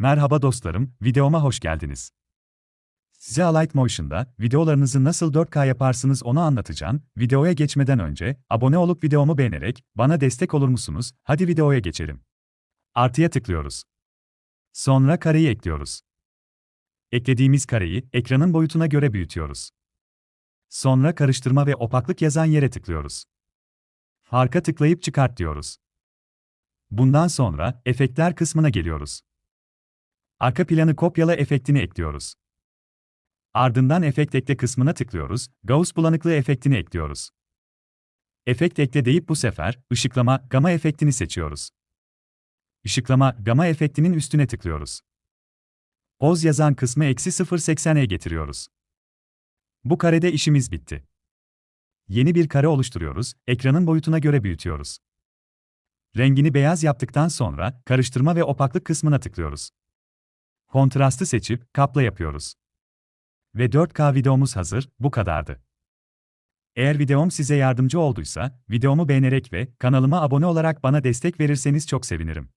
Merhaba dostlarım, videoma hoş geldiniz. Size Alight Motion'da videolarınızı nasıl 4K yaparsınız onu anlatacağım. Videoya geçmeden önce abone olup videomu beğenerek bana destek olur musunuz? Hadi videoya geçelim. Artıya tıklıyoruz. Sonra kareyi ekliyoruz. Eklediğimiz kareyi ekranın boyutuna göre büyütüyoruz. Sonra karıştırma ve opaklık yazan yere tıklıyoruz. Harka tıklayıp çıkart diyoruz. Bundan sonra efektler kısmına geliyoruz. Arka planı kopyala efektini ekliyoruz. Ardından efekt ekle kısmına tıklıyoruz, Gauss bulanıklığı efektini ekliyoruz. Efekt ekle deyip bu sefer ışıklama gama efektini seçiyoruz. Işıklama gama efektinin üstüne tıklıyoruz. Poz yazan kısmı eksi 0.80'e getiriyoruz. Bu karede işimiz bitti. Yeni bir kare oluşturuyoruz, ekranın boyutuna göre büyütüyoruz. Rengini beyaz yaptıktan sonra karıştırma ve opaklık kısmına tıklıyoruz. Kontrastı seçip kapla yapıyoruz. Ve 4K videomuz hazır, bu kadardı. Eğer videom size yardımcı olduysa, videomu beğenerek ve kanalıma abone olarak bana destek verirseniz çok sevinirim.